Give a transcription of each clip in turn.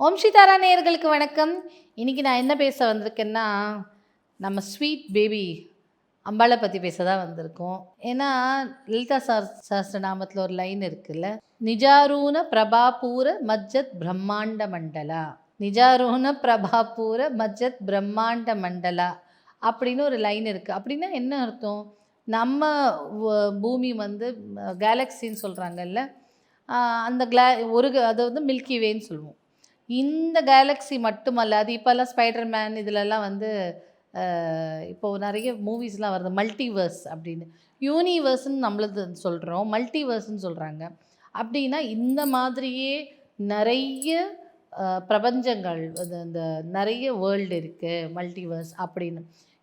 ஓம் சீதாரா நேயர்களுக்கு வணக்கம். இன்றைக்கி நான் என்ன பேச வந்திருக்கேன்னா நம்ம ஸ்வீட் பேபி அம்பாளை பற்றி பேச தான் வந்திருக்கோம். ஏன்னா லலிதா சார் சஹஸ்ரநாமத்தில் ஒரு லைன் இருக்குல்ல நிஜாரூன பிரபாபூர மஜ்ஜத் பிரம்மாண்ட மண்டலா. நிஜாரூன பிரபாபூர மஜ்ஜத் பிரம்மாண்ட மண்டலா அப்படின்னு ஒரு லைன் இருக்குது அப்படின்னா என்ன அர்த்தம்? நம்ம பூமி வந்து கேலக்சின்னு சொல்கிறாங்கல்ல அந்த கிளா ஒரு க- அது வந்து மில்கி வேன்னு சொல்லுவோம். இந்த கேலக்ஸி மட்டுமல்ல அது இப்போல்லாம் ஸ்பைடர் மேன் இதிலெல்லாம் வந்து இப்போ நிறைய மூவிஸ்லாம் வருது. மல்டிவர்ஸ் அப்படின்னு. யூனிவர்ஸ்னு நம்மளது சொல்கிறோம் மல்டிவர்ஸ்ன்னு சொல்கிறாங்க அப்படின்னா இந்த மாதிரியே நிறைய பிரபஞ்சங்கள் அது நிறைய வேர்ல்டு இருக்குது மல்டிவர்ஸ் அப்படின்னு.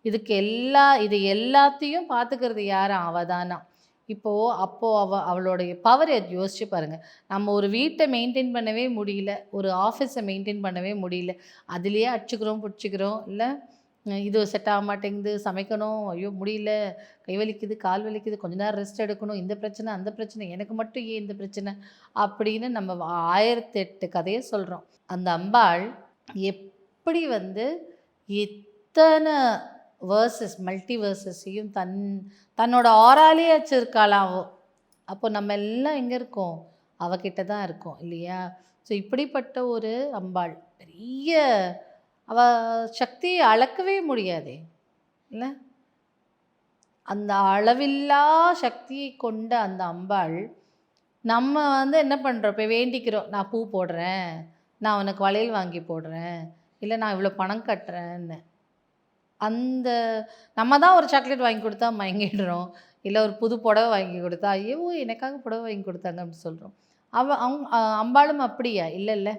இதுக்கு எல்லா இது எல்லாத்தையும் பார்த்துக்கிறது யாரும் அவதானா. இப்போது அப்போது அவ அவளுடைய பவர் யோசிச்சு பாருங்கள் நம்ம ஒரு வீட்டை மெயின்டைன் பண்ணவே முடியல. ஒரு ஆஃபீஸை மெயின்டைன் பண்ணவே முடியல. அதுலேயே அடிச்சுக்கிறோம் பிடிச்சிக்கிறோம். இல்லை இது செட் ஆக மாட்டேங்குது சமைக்கணும். ஐயோ முடியல. கை வலிக்குது கால் வலிக்குது. கொஞ்ச நேரம் ரெஸ்ட் எடுக்கணும். இந்த பிரச்சனை அந்த பிரச்சனை. எனக்கு மட்டும் ஏன் இந்த பிரச்சனை? அப்படின்னு நம்ம ஆயிரத்தி எட்டு கதையை சொல்கிறோம் அந்த அம்பாள் எப்படி வந்து எத்தனை வேர்சஸ் மல்டி வேர்சஸையும் தன் தன்னோட ஆறாலே வச்சுருக்காளாம் அப்போ நம்ம எல்லாம் எங்கே இருக்கோம்? அவகிட்ட தான் இருக்கோம் இல்லையா? ஸோ இப்படிப்பட்ட ஒரு அம்பாள் பெரிய அவ சக்தியை அளக்கவே முடியாதே இல்லை? அந்த அளவில்லா சக்தியை கொண்ட அந்த அம்பாள் நம்ம வந்து என்ன பண்ணுறோம் இப்போ வேண்டிக்கிறோம். நான் பூ போடுறேன் நான் உனக்கு வளையல் வாங்கி போடுறேன் இல்லை நான் இவ்வளோ பணம் கட்டுறேன்னு. அந்த நம்ம தான் ஒரு சாக்லேட் வாங்கி கொடுத்தா மயங்கிடுறோம். இல்லை ஒரு புது புடவை வாங்கி கொடுத்தா ஐயோ எனக்காக புடவை வாங்கி கொடுத்தாங்க அப்படின்னு சொல்கிறோம் அவ அவங்க அ- அம்பாளும் அப்படியா? இல்லை இல்லை.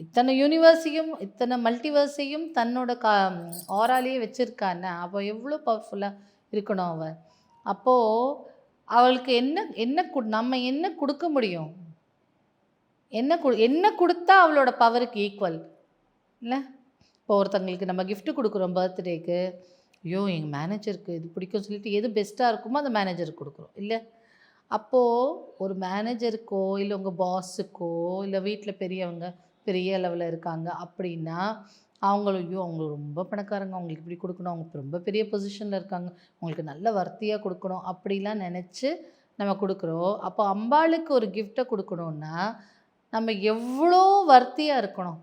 இத்தனை யூனிவர்ஸையும் இத்தனை மல்டிவர்ஸையும் தன்னோட கா ஆராலேயே வச்சுருக்கான்னா அப்போ எவ்வளோ பவர்ஃபுல்லாக இருக்கணும் அவள் அப்போது அவளுக்கு என்ன என்ன கு- நம்ம என்ன கொடுக்க முடியும்? என்ன கொடு என்ன கொடுத்தா அவளோட பவருக்கு ஈக்குவல் இல்லை? இப்போ ஒருத்தங்களுக்கு நம்ம கிஃப்ட் கொடுக்குறோம் பர்த்டேக்கு ஐயோ எங்கள் மேனேஜருக்கு இது பிடிக்கும் சொல்லிட்டு எது பெஸ்ட்டாக இருக்குமோ அந்த மேனேஜருக்கு கொடுக்குறோம் இல்லை? அப்போது ஒரு மேனேஜருக்கோ இல்லை உங்கள் பாஸுக்கோ இல்லை வீட்டில் பெரியவங்க பெரிய லெவலில் இருக்காங்க அப்படின்னா அவங்களையும் ஐயோ அவங்க ரொம்ப பணக்காரங்க அவங்களுக்கு இப்படி கொடுக்கணும் அவங்க ரொம்ப பெரிய பொசிஷனில் இருக்காங்க அவங்களுக்கு நல்ல வர்த்தியாக கொடுக்கணும் அப்படிலாம் நினச்சி நம்ம கொடுக்குறோம். அப்போ அம்பாளுக்கு ஒரு கிஃப்ட்டை கொடுக்கணுன்னா நம்ம எவ்வளோ வர்த்தியாக இருக்கணும்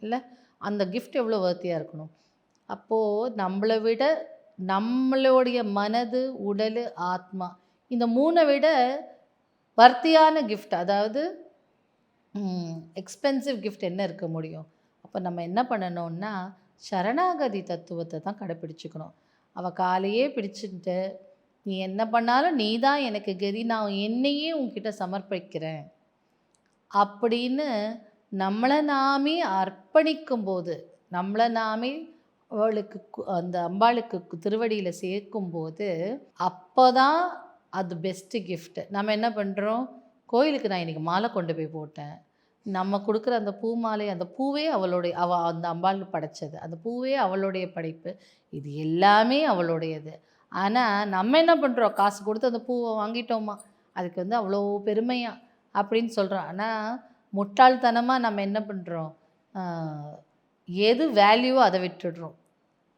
இல்லை? அந்த கிஃப்ட் எவ்வளோ வர்த்தியாக இருக்கணும்? அப்போது நம்மளை விட நம்மளுடைய மனது உடல் ஆத்மா இந்த மூணை விட வர்த்தியான கிஃப்ட் அதாவது எக்ஸ்பென்சிவ் கிஃப்ட் என்ன இருக்க முடியும்? அப்போ நம்ம என்ன பண்ணணும்னா சரணாகதி தத்துவத்தை தான் கடைப்பிடிச்சிக்கணும். அவள் காலையே பிடிச்சிட்டு நீ என்ன பண்ணாலும் நீ தான் எனக்கு கதி நான் என்னையே உன்கிட்ட சமர்ப்பிக்கிறேன். அப்படின்னு நம்மளை நாமே அர்ப்பணிக்கும் போது நம்மளை நாமே அவளுக்கு கு- அந்த அம்பாளுக்கு திருவடியில் சேர்க்கும்போது அப்போ தான் அது பெஸ்ட்டு கிஃப்ட்டு நம்ம என்ன பண்ணுறோம் கோயிலுக்கு நான் இன்றைக்கி மாலை கொண்டு போய் போட்டேன். நம்ம கொடுக்குற அந்த பூ மாலை அந்த பூவே அவளுடைய அவ அந்த அம்பாள் படைச்சது. அந்த பூவே அவளுடைய படைப்பு. இது எல்லாமே அவளுடையது. ஆனால் நம்ம என்ன பண்ணுறோம் காசு கொடுத்து அந்த பூவை வாங்கிட்டோமா? அதுக்கு வந்து அவ்வளோ பெருமையாக அப்படின்னு சொல்கிறோம் ஆனால் முட்டாள்தனமாக நம்ம என்ன பண்ணுறோம் எது வேல்யூவோ அதை விட்டுடுறோம்.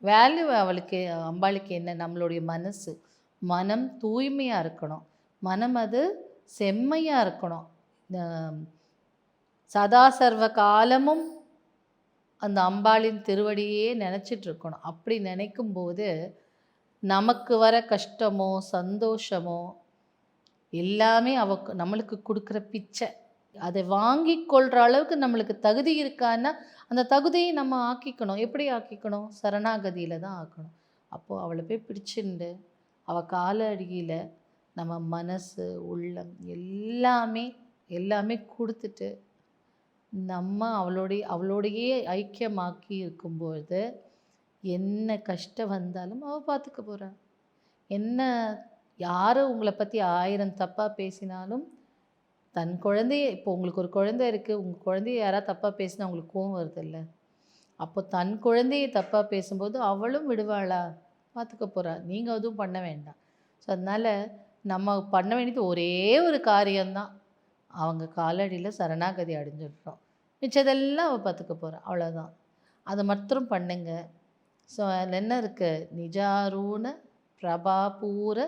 வேல்யூ அவளுக்கு அம்பாளுக்கு என்ன? நம்மளுடைய மனசு. மனம் தூய்மையாக இருக்கணும். மனம் அது செம்மையாக இருக்கணும். ஆம், சதா சர்வ காலமும் அந்த அம்பாளின் திருவடியே நினச்சிட்ருக்கணும் அப்படி நினைக்கும் போது நமக்கு வர கஷ்டமோ சந்தோஷமோ எல்லாமே அவ நம்மளுக்கு கொடுக்குற பிச்சை. அதை வாங்கி கொள்கிற அளவுக்கு நம்மளுக்கு தகுதி இருக்கான்னா அந்த தகுதியை நம்ம ஆக்கிக்கணும். எப்படி ஆக்கிக்கணும்? சரணாகதியில் தான் ஆக்கணும். அப்போது அவளை போய் பிடிச்சிண்டு அவள் கால அடியில் நம்ம மனசு உள்ளம் எல்லாமே எல்லாமே கொடுத்துட்டு நம்ம அவளுடைய அவளோடையே ஐக்கியமாக்கி இருக்கும்பொழுது என்ன கஷ்டம் வந்தாலும் அவள் பார்த்துக்க போகிறாள் என்ன யாரும் உங்களை பற்றி ஆயிரம் தப்பாக பேசினாலும் தன் குழந்தைய இப்போ உங்களுக்கு ஒரு குழந்தை இருக்குது உங்கள் குழந்தைய யாராவது தப்பாக பேசினா உங்களுக்கு கோவம் வருதில்ல? அப்போ தன் குழந்தையை தப்பாக பேசும்போது அவளும் விடுவாளா? பார்த்துக்க போகிறா நீங்கள் அதுவும் பண்ண வேண்டாம். ஸோ அதனால் நம்ம பண்ண வேண்டியது ஒரே ஒரு காரியம்தான். அவங்க காலடியில் சரணாகதி அடைஞ்சிடுறோம். மிச்சதெல்லாம் அவள் பார்த்துக்க போகிறா அவ்வளோதான் அதை மட்டும் பண்ணுங்க. ஸோ அதில் என்ன இருக்குது நிஜாரூண பிரபாபூர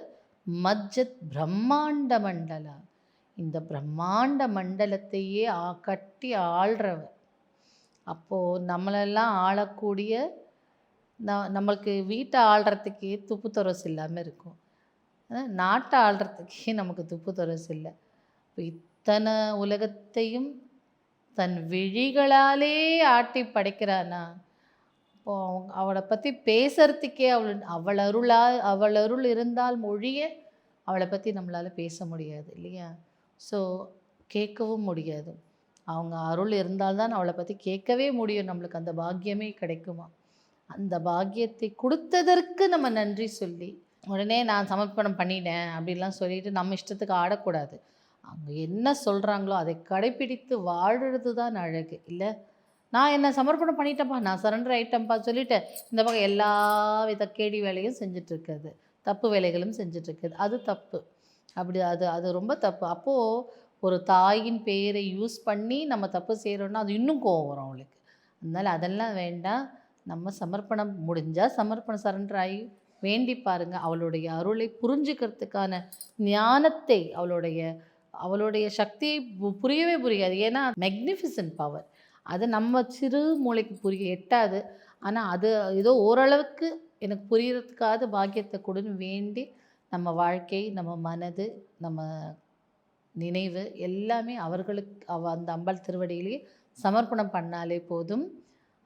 மஜ்ஜத் பிரம்மாண்ட மண்டலா இந்த பிரம்மாண்ட மண்டலத்தையே கட்டி ஆள்றவர் அப்போது நம்மளெல்லாம் ஆளக்கூடிய ந நம்மளுக்கு வீட்டை ஆள்றதுக்கே துப்பு துரசு இல்லாமல் இருக்கும். நாட்டை ஆள்றதுக்கே நமக்கு துப்பு துரசு இல்லை. இப்போ இத்தனை உலகத்தையும் தன் விழிகளாலே ஆட்டி படைக்கிறானா? இப்போ அவங்க அவளை பற்றி பேசுறதுக்கே அவள் அவள் அருளா அவள் அருள் இருந்தால் மொழிய அவளை பற்றி நம்மளால் பேச முடியாது இல்லையா? ஸோ கேட்கவும் முடியாது. அவங்க அருள் இருந்தால்தான் அவளை பற்றி கேட்கவே முடியும். நம்மளுக்கு அந்த பாக்கியமே கிடைக்குமா? அந்த பாக்கியத்தை கொடுத்ததற்கு நம்ம நன்றி சொல்லி உடனே நான் சமர்ப்பணம் பண்ணிட்டேன் அப்படிலாம் சொல்லிட்டு நம்ம இஷ்டத்துக்கு ஆடக்கூடாது. அவங்க என்ன சொல்கிறாங்களோ அதை கடைப்பிடித்து வாழுறது தான் அழகு. இல்லை நான் என்ன சமர்ப்பணம் பண்ணிட்டேன்ப்பா நான் சரண்டர் ஆகிட்டேன்ப்பா சொல்லிட்டு இந்த பக்கம் எல்லா வித கேடி வேலையும் செஞ்சிட்ருக்குது தப்பு வேலைகளும் செஞ்சிட்ருக்குது அது தப்பு. அப்படி அது அது ரொம்ப தப்பு. அப்போது ஒரு தாயின் பெயரை யூஸ் பண்ணி நம்ம தப்பு செய்கிறோன்னா அது இன்னும் கோவம் வரும் அவளுக்கு. அதனால் அதெல்லாம் வேண்டாம். நம்ம சமர்ப்பணம் முடிஞ்சால் சமர்ப்பணம் சரண்டர் ஆகி வேண்டி பாருங்கள் அவளுடைய அருளை புரிஞ்சுக்கிறதுக்கான ஞானத்தை அவளுடைய அவளுடைய சக்தியை பு- புரியவே புரியாது. ஏன்னா மெக்னிஃபிசன்ட் பவர் அது நம்ம சிறு மூளைக்கு புரிய எட்டாது. ஆனால் அது ஏதோ ஓரளவுக்கு எனக்கு புரியறதுக்காக பாக்கியத்தை கொடுன்னு வேண்டி நம்ம வாழ்க்கை நம்ம மனது நம்ம நினைவு எல்லாமே அவர்களுக்கு அவ அந்த அம்பாள் திருவடியிலேயே சமர்ப்பணம் பண்ணாலே போதும்.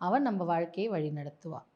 அவன் நம்ம வாழ்க்கையை வழி நடத்துவான்